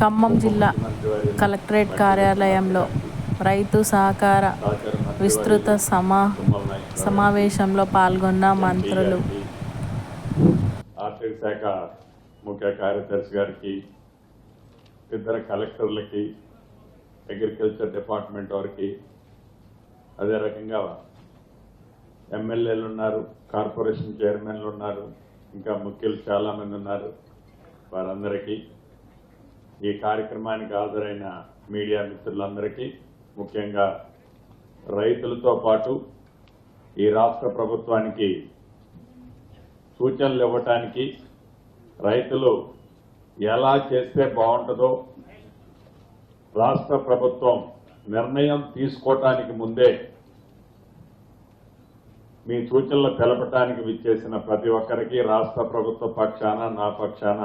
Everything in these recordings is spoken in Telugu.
ఖమ్మం జిల్లా కలెక్టరేట్ కార్యాలయంలో రైతు సహకార విస్తృత సమా సమావేశంలో పాల్గొన్న మంత్రులు. ఆర్థిక శాఖ ముఖ్య కార్యదర్శి గారికి ఇద్దరు కలెక్టర్లకి అగ్రికల్చర్ డిపార్ట్మెంట్ వారికి అదే రకంగా ఎమ్మెల్యేలు ఉన్నారు కార్పొరేషన్ చైర్మన్లు ఉన్నారు ఇంకా ముఖ్యులు చాలామంది ఉన్నారు. వారందరికీ ఈ కార్యక్రమానికి హాజరైన మీడియా మిత్రులందరికీ ముఖ్యంగా రైతులతో పాటు ఈ రాష్ట్ర ప్రభుత్వానికి సూచనలు ఇవ్వటానికి రైతులు ఎలా చేస్తే బాగుంటుందో రాష్ట్ర ప్రభుత్వం నిర్ణయం తీసుకోవటానికి ముందే మీ సూచనలు తెలపటానికి విచ్చేసిన ప్రతి ఒక్కరికి రాష్ట్ర ప్రభుత్వ పక్షాన నా పక్షాన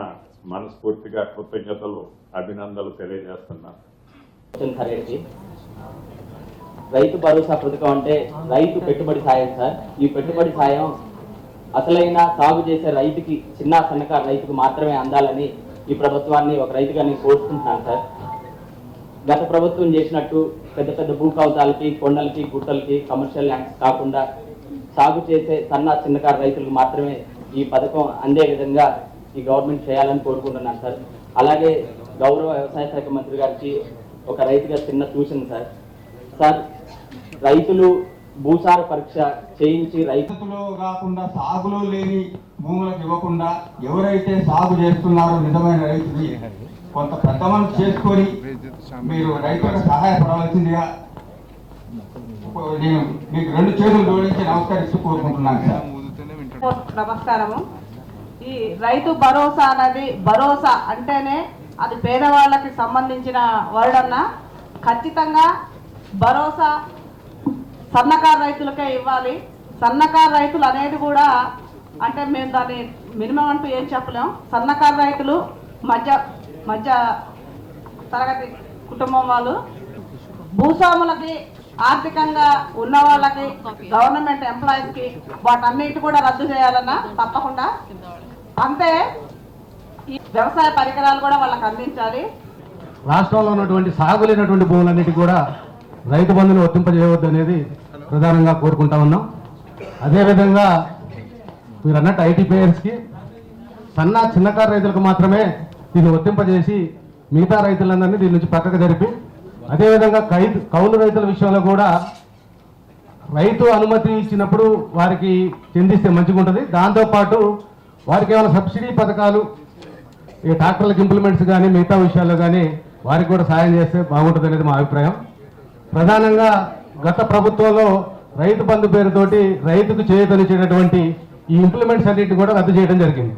మనస్ఫూర్తిగా కృతజ్ఞతలు అభినందనలు తెలియజేస్తున్నాను రైతు భరోసా పథకం అంటే రైతు పెట్టుబడి సాయం సార్. ఈ పెట్టుబడి సాయం అసలైన సాగు చేసే రైతుకి చిన్న సన్నకారు రైతుకు మాత్రమే అందాలని ఈ ప్రభుత్వాన్ని ఒక రైతుగా నేను కోరుకుంటున్నాను సార్. గత ప్రభుత్వం చేసినట్టు పెద్ద పెద్ద భూ కవతాలకి కొండలకి గుట్టలకి కమర్షియల్ ల్యాండ్స్ కాకుండా సాగు చేసే సన్న చిన్నకారు రైతులకు మాత్రమే ఈ పథకం అందే విధంగా ఈ గవర్నమెంట్ చేయాలని కోరుకుంటున్నాను సార్. అలాగే గౌరవ వ్యవసాయ శాఖ మంత్రి గారికి ఒక రైతుగా చిన్న సూచన సార్. సార్ రైతులు భూసార పరీక్ష చేయించి రైతులో కాకుండా సాగులో లేని భూములకు ఇవ్వకుండా ఎవరైతే సాగు చేస్తున్నారో నిజమైన రైతుని కొంత పెద్ద చేసుకొని మీరు రైతులకు సహాయపడవలసిందిగా నేను మీకు రెండు చేతులు జోడించి నమస్కరిస్తూ కోరుకుంటున్నాను నమస్కారము. ఈ రైతు భరోసా అనేది భరోసా అంటేనే అది పేదవాళ్ళకి సంబంధించిన వర్డ్ అన్న ఖచ్చితంగా భరోసా సన్నకారు రైతులకే ఇవ్వాలి. సన్నకారు రైతులు అనేది కూడా అంటే మేము దాన్ని మినిమం అంటూ ఏం చెప్పలేం. సన్నకారు రైతులు మధ్య మధ్య తరగతి కుటుంబం వాళ్ళు భూస్వాములకి ఆర్థికంగా ఉన్న వాళ్ళకి గవర్నమెంట్ ఎంప్లాయీస్కి వాటన్నిటి కూడా రద్దు చేయాలన్నా తప్పకుండా. అంతే ఈ వ్యవసాయ పరికరాలు కూడా వాళ్ళకి అందించాలి. రాష్ట్రంలో ఉన్నటువంటి సాగులేనటువంటి భూములన్నిటి కూడా రైతు బంధుని వర్తింపజేయవద్దు అనేది ప్రధానంగా కోరుకుంటా ఉన్నాం. అదేవిధంగా మీరు అన్నట్టు ఐటీ పేయర్స్కి సన్న చిన్నకారు రైతులకు మాత్రమే దీన్ని వర్తింపజేసి మిగతా రైతులందరినీ దీని నుంచి పక్కకు జరిపి అదేవిధంగా కైదు కౌలు రైతుల విషయంలో కూడా రైతు అనుమతి ఇచ్చినప్పుడు వారికి చెందిస్తే మంచిగా ఉంటుంది దాంతోపాటు వారికి ఏమైనా సబ్సిడీ పథకాలు ఈ ట్రాక్టర్లకు ఇంప్లిమెంట్స్ కానీ మిగతా విషయాల్లో కానీ వారికి కూడా సాయం చేస్తే బాగుంటుంది అనేది మా అభిప్రాయం. ప్రధానంగా గత ప్రభుత్వంలో రైతు బంధు పేరుతోటి రైతుకు చేయతనిచ్చేటటువంటి ఈ ఇంప్లిమెంట్స్ అన్నింటిని కూడా రద్దు చేయడం జరిగింది.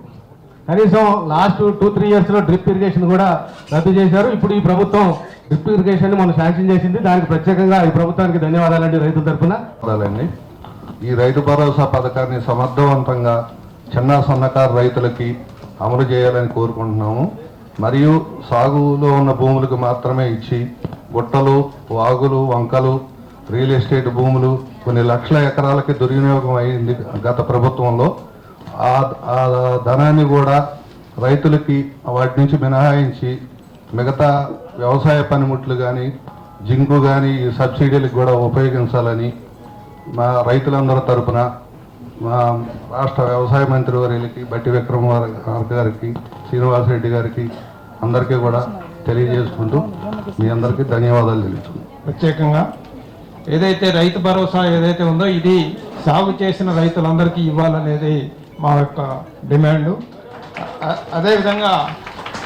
కనీసం లాస్ట్ టూ త్రీ ఇయర్స్లో డ్రిప్ ఇరిగేషన్ కూడా రద్దు చేశారు. ఇప్పుడు ఈ ప్రభుత్వం డ్రిప్ ఇరిగేషన్ మనం శాంక్షన్ చేసింది. దానికి ప్రత్యేకంగా ఈ ప్రభుత్వానికి ధన్యవాదాలండి రైతుల తరఫున ఈ రైతు భరోసా పథకాన్ని సమర్థవంతంగా చిన్న సన్నకారు రైతులకి అమలు చేయాలని కోరుకుంటున్నాము. మరియు సాగులో ఉన్న భూములకు మాత్రమే ఇచ్చి గుట్టలు వాగులు వంకలు రియల్ ఎస్టేట్ భూములు కొన్ని లక్షల ఎకరాలకి దుర్వినియోగం అయింది గత ప్రభుత్వంలో. ఆ ధనాన్ని కూడా రైతులకి వాటి నుంచి మినహాయించి మిగతా వ్యవసాయ పనిముట్లు కానీ జింకు కానీ ఈ సబ్సిడీలకు కూడా ఉపయోగించాలని మా రైతులందరి తరపున మా రాష్ట్ర వ్యవసాయ మంత్రి వర్యులకి బట్టి విక్రమార్క గారికి శ్రీనివాసరెడ్డి గారికి అందరికీ కూడా తెలియజేసుకుంటూ మీ అందరికీ ధన్యవాదాలు తెలుస్తున్నాను ప్రత్యేకంగా ఏదైతే రైతు భరోసా ఏదైతే ఉందో ఇది సాగు చేసిన రైతులందరికీ ఇవ్వాలనేది మా యొక్క డిమాండు. అదేవిధంగా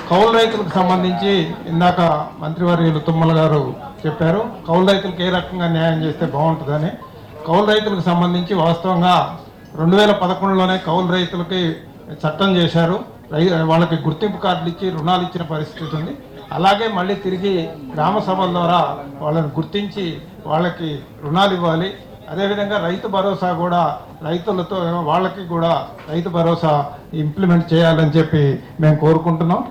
కౌలు రైతులకు సంబంధించి ఇందాక మంత్రివర్యులు తుమ్మల గారు చెప్పారు కౌలు రైతులకు ఏ రకంగా న్యాయం చేస్తే బాగుంటుందని. కౌలు రైతులకు సంబంధించి వాస్తవంగా రెండు వేల పదకొండులోనే కౌలు రైతులకి చట్టం చేశారు. రై వాళ్ళకి గుర్తింపు కార్డులు ఇచ్చి రుణాలు ఇచ్చిన పరిస్థితి ఉంది. అలాగే మళ్ళీ తిరిగి గ్రామ సభల ద్వారా వాళ్ళని గుర్తించి వాళ్ళకి రుణాలు ఇవ్వాలి. అదేవిధంగా రైతు భరోసా కూడా రైతులతో వాళ్ళకి కూడా రైతు భరోసా ఇంప్లిమెంట్ చేయాలని చెప్పి మేము కోరుకుంటున్నాం.